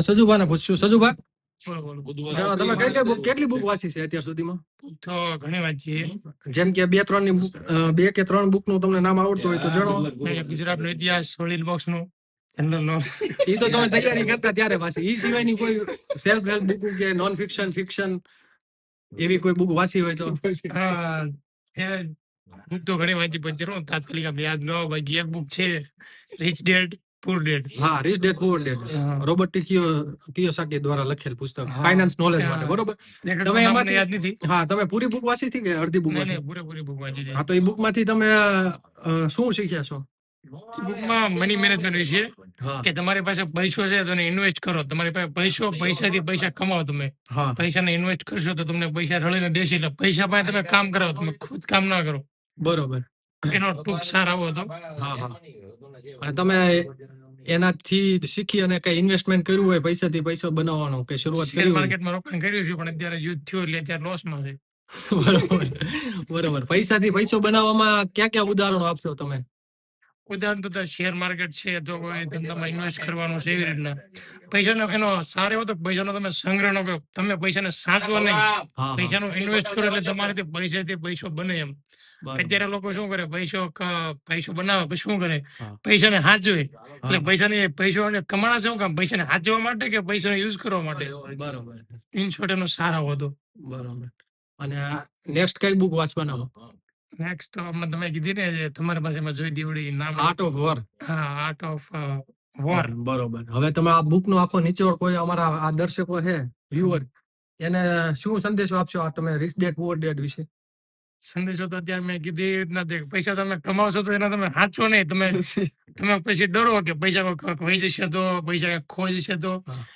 સજુભાને પૂછશું સજુભા? બોલો બોલો તમે કઈ કઈ book કેટલી બુક વાંચી છે અત્યાર સુધીમાં? તો ઘણી વાત જેમ કે બે ત્રણની બે કે ત્રણ બુકનું તમને નામ આવડતું હોય તો જણાવો. ગુજરાત નો ઇતિહાસ સોલિડ બોક્સનું જનરલ નો એ તો તમે તૈયારી કરતા ત્યારે પાછી ઈ સિવાયની કોઈ સેલ્ફ હેલ્પ બુક કે નોન ફિક્શન ફિક્શન એવી કોઈ બુક વાંચી હોય તો? બુક તો ઘણી વાંચી પણ જરૂર તાત્કાલિક યાદ ન આવે બાકી એક બુક છે રિચ ડેડ પુર ડેડ હા rich dad poor dad Robert T Kiyo Kiyosaki દ્વારા લખેલ પુસ્તક. ફાઇનાન્સ નોલેજ માટે બરોબર? તમે એમાંથી- યાદ નથી. હા તમે પૂરી બુક વાંચી હતી કે અડધી બુક વાંચી? પૂરેપૂરી બુક વાંચી હા તો એ બુકમાંથી તમે શું શીખ્યા છો? બુકમાં મની મેનેજમેન્ટ વિશે કે તમારી પાસે પૈસો છે તો ઇન્વેસ્ટ કરો. તમારી પાસે પૈસો પૈસાથી પૈસા કમાવો તમે. પૈસાને ઇન્વેસ્ટ કરશો તો તમને પૈસા રળીને દેશે. એટલે પૈસા પાસે તમે કામ કરો તમે ખુદ કામ ના કરો. બરોબર. એનો ટૂંક સાર આવો હતો. હા હા. તમે એનાથી શીખી અને કઈ ઇન્વેસ્ટમેન્ટ કર્યું હોય પૈસાથી પૈસો બનાવવાનો કે શરૂઆત કરી માર્કેટમાં રોકાણ કર્યું છે પણ અત્યારે યુદ્ધ થયું એટલે અત્યારે લોસમાં છે. બરોબર. બરોબર. પૈસાથી પૈસો બનાવવામાં ક્યાં ક્યાં ઉદાહરણો આપશો તમે? ઉદાહરણ તો શેર માર્કેટ છે તો કોઈ ધંધામાં ઇન્વેસ્ટ કરવાનું છે એવી રીતના. પૈસાનો એનો સારો એવો તો પૈસાનો તમે સંગ્રહ ન કરો. તમે પૈસાને સાચવો નહીં. પૈસાનો ઇન્વેસ્ટ કરો એટલે તમારે પૈસાથી પૈસો બને એમ. અત્યારે લોકો શું કરે? પૈસો પૈસો બનાવે પછી શું કરે. પૈસાને હાચવે. એટલે પૈસાની પૈસો કમાણા શું કામ? પૈસાને હાચવા માટે કે પૈસાનો યુઝ કરવા માટે? બરોબર. ઇન શોર્ટ એનો સારો હતો. બરોબર. અને નેક્સ્ટ કઈ બુક વાંચવાના નેક્સ્ટ હમણાં તમે કીધી ને જે તમારી પાસે મેં જોઈ દીવડી નામ આર્ટ ઓફ વોર હા આર્ટ ઓફ વોર બરોબર. હવે તમે આ બુક નો આખો નીચોડ કોઈ અમારા આ દર્શકો છે વ્યુઅર એને શું સંદેશો આપશો આ તમે રિચ ડેટ પુઅર ડેડ વિશે? સંદેશો તો અત્યારે મેં કીધી રીતના પૈસા તમે કમાવશો તો એના તમે હાચો નહીં. તમે તમે પછી ડરો કે પૈસા વહી જશે તો પૈસા ખોઈ જશે તો.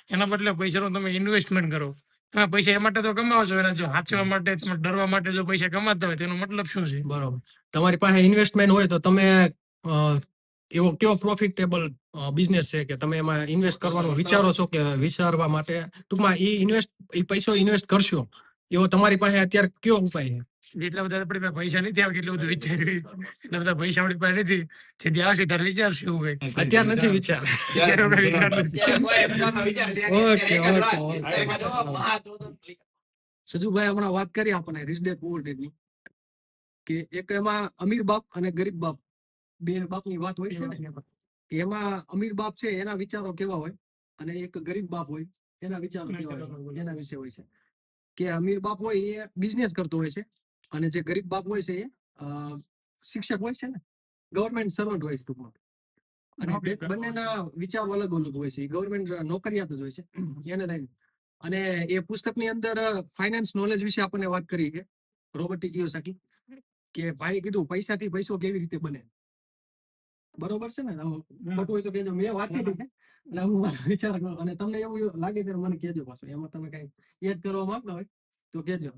એના બદલે પૈસાનો તમે ઇન્વેસ્ટમેન્ટ કરો. તમે પૈસા એ માટે તો કમાવશો, એના જો હાચવા માટે તમે ડરવા માટે જો પૈસા કમાતા હોય તેનો મતલબ શું છે? બરોબર. તમારી પાસે ઇન્વેસ્ટમેન્ટ હોય તો તમે એવો કયો પ્રોફિટેબલ બિઝનેસ છે કે તમે એમાં ઇન્વેસ્ટ કરવાનો વિચારો છો કે વિચારવા માટે? ટૂંકમાં એ ઇન્વેસ્ટ એ પૈસો ઇન્વેસ્ટ કરશો. એવો તમારી પાસે અત્યારે કયો ઉપાય છે? એટલા બધા આપણે પૈસા નથી આવે એટલું બધું વિચાર્યું એટલા બધા પૈસા આપણી પાસે નથી. જેથી આવશે ત્યારે વિચારશું એવું કઈ અત્યારે નથી. વિચાર. સજુભાઈ હમણાં વાત કરી આપણે રિસડે ડેડની કે એક એમાં અમીર બાપ અને ગરીબ બાપ. બે બાપની વાત હોય છે કે એમાં અમીર બાપ છે એના વિચારો કેવા હોય? અને એક ગરીબ બાપ હોય એના વિચારો કેવા હોય? એના વિશે હોય છે. કે અમીર બાપ હોય એ બિઝનેસ કરતો હોય છે. અને જે ગરીબ બાપ હોય છે એ શિક્ષક હોય છે ને ગવર્મેન્ટ સર્વન્ટ હોય છે ટૂંકમાં. અને બંનેના વિચારો અલગ અલગ હોય છે. ગવર્મેન્ટ નોકરિયાત જ હોય છે એને લઈને. અને એ પુસ્તકની અંદર ફાઇનાન્સ નોલેજ વિશે આપણને વાત કરી છે રોબર્ટી કિયોસાકી કે ભાઈ કીધું પૈસાથી પૈસો કેવી રીતે બને? બરોબર છે ને? ખોટું હોય તો કેજો મેં વાંચી એટલે હું વિચાર કરું. અને તમને એવું લાગે ત્યારે મને કેજો પાછું. એમાં તમે કઈ એડ કરવા માંગતા હોય તો કહેજો.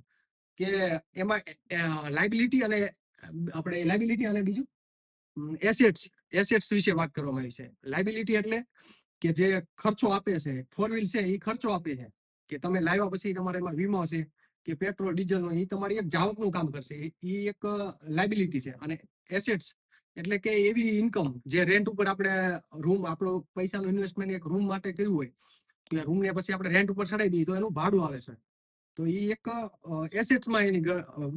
કે એમાં લાયબિલિટી અને, આપણે લાયબિલિટી અને બીજું એસેટ્સ એસેટ્સ વિશે વાત કરવામાં આવી છે. લાયબિલિટી એટલે કે જે ખર્ચો આપે છે ફોર વ્હીલ છે એ ખર્ચો આપે છે. કે તમે લાવ્યા પછી તમારે એમાં વીમો છે કે પેટ્રોલ ડીઝલ એ તમારી એક જાવકનું કામ કરશે. એ એક લાયબિલિટી છે. અને એસેટ્સ એટલે કે એવી ઇન્કમ જે રેન્ટ ઉપર આપણે રૂમ આપણો પૈસાનું ઇન્વેસ્ટમેન્ટ એક રૂમ માટે કર્યું હોય કે રૂમ ને પછી આપણે રેન્ટ ઉપર ચડાવી દઈએ તો એનું ભાડું આવે છે. તો એ એક એસેટ્સમાં એની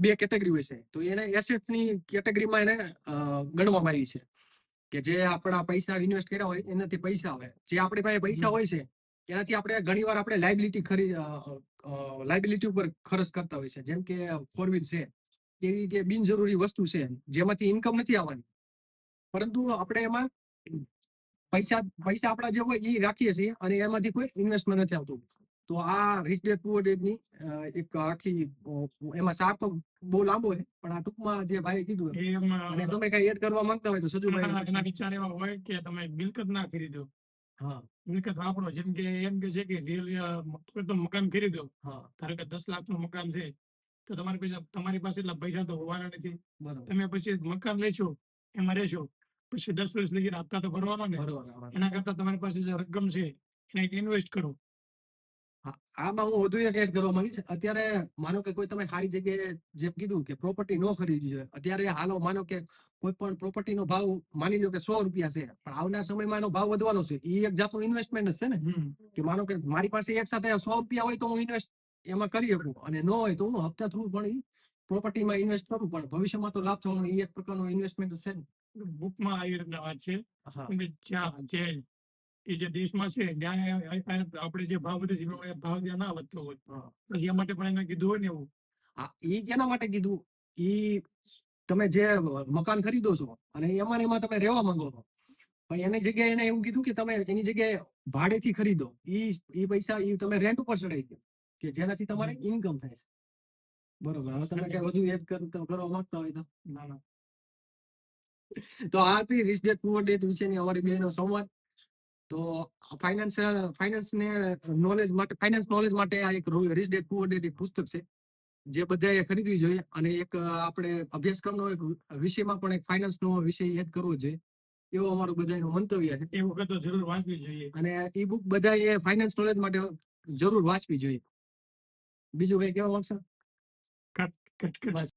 બે કેટેગરી હોય છે. તો એને એસેટ્સની કેટેગરીમાં એને ગણવામાં આવી છે કે જે આપણા પૈસા ઇન્વેસ્ટ કર્યા હોય એનાથી પૈસા આવે. જે આપણી પાસે પૈસા હોય છે એનાથી આપણે ઘણીવાર આપણે લાયબિલિટી ખરી લાઇબિલિટી ઉપર ખર્ચ કરતા હોય છે. જેમ કે ફોર વ્હીલ છે. એવી કે બિનજરૂરી વસ્તુ છે. જેમાંથી ઇન્કમ નથી આવવાની. પરંતુ આપણે એમાં પૈસા પૈસા આપણા જે હોય એ રાખીએ છીએ અને એમાંથી કોઈ ઇન્વેસ્ટમેન્ટ નથી આવતું. તો આ રિચ ડેડ પુઅર ડેડની એક આખી એમાં સાપ બહુ લાંબો છે પણ આ ટૂંકમાં જે ભાઈ કીધું અને તમે કઈ એડ કરવા માંગતા હોય તો સજુભાઈ વિચાર એવા હોય કે તમે મિલકત ના ખરીદો. હા. મિલકત વાપરો જેમ કે એમ કે છે કે રિયલ મકાન ખરીદો. હા. ધારો કે દસ લાખનું મકાન છે તો તમારી પાસે તમારી પાસે એટલા પૈસા તો હોવાના નથી. તમે પછી મકાન લેશો એમાં રહેશો પછી દસ વર્ષ લગી હપ્તા તો ભરવાનો ને. એના કરતા તમારી પાસે જે રકમ છે એને ઇન્વેસ્ટ કરો. આમાં હું વધુ એક એડ કરવા માંગીશ. અત્યારે માનો કે કોઈ તમે સારી જગ્યાએ જેમ કીધું કે પ્રોપર્ટી ન ખરીદવી જોઈએ. અત્યારે હાલો માનો કે કોઈ પણ પ્રોપર્ટી નો ભાવ માની લો કે સો રૂપિયા છે પણ આવનાર સમયમાં એનો ભાવ વધવાનો છે. એ એક જાતનું ઇન્વેસ્ટમેન્ટ જ છે ને? કે માનો કે મારી પાસે એક સાથે સો રૂપિયા હોય તો હું ઇન્વેસ્ટ એમાં કરી શકું. અને ન હોય તો હું હપ્તા થ્રુ પણ પ્રોપર્ટીમાં ઇન્વેસ્ટ કરું. પણ ભવિષ્યમાં તો લાભ થવાનો એ એક પ્રકારનો ઇન્વેસ્ટમેન્ટ છે ને? બુકમાં આવી રીતના વાત છે. જ્યાં જે એ જે દેશમાં છે ત્યાં આપણે જે ભાવ વધે છે એ ભાવ ત્યાં ના વધતો હોય. પછી એ માટે પણ એને કીધું હોય ને એવું. હા એ કેના માટે કીધું? એ તમે જે મકાન ખરીદો છો અને એમાં એમાં તમે રહેવા માંગો છો પણ એની જગ્યાએ એને એવું કીધું કે તમે એની જગ્યાએ ભાડેથી ખરીદો. ઈ એ પૈસા એ તમે રેન્ટ ઉપર ચડાઈ દો કે જેનાથી તમારે ઇન્કમ થાય છે. બરોબર હવે તમે કઈ વધુ એડ કરવા માંગતા હોય તો. ના ના. તો આ હતી રિચ ડેટ પુઅર ડેટ વિશેની અમારી બેનો સંવાદ. તો ફાઇનાન્શિયલ ફાઇનાન્સ ને નોલેજ માટે ફાઇનાન્સ નોલેજ માટે આ એક રિચ ડેટ પુઅર ડેટ એક પુસ્તક છે જે બધાએ ખરીદવી જોઈએ અને એક આપણે અભ્યાસક્રમનો એક વિષયમાં પણ એક ફાઇનાન્સ નો વિષય એડ કરવો જોઈએ. એવો અમારું બધાનું મંતવ્ય છે. એ વખત તો જરૂર વાંચવી જોઈએ. અને ઈ બુક બધાએ ફાઇનાન્સ નોલેજ માટે જરૂર વાંચવી જોઈએ. બીજું કઈ કેવા માંગશો? Cut cut. બસ.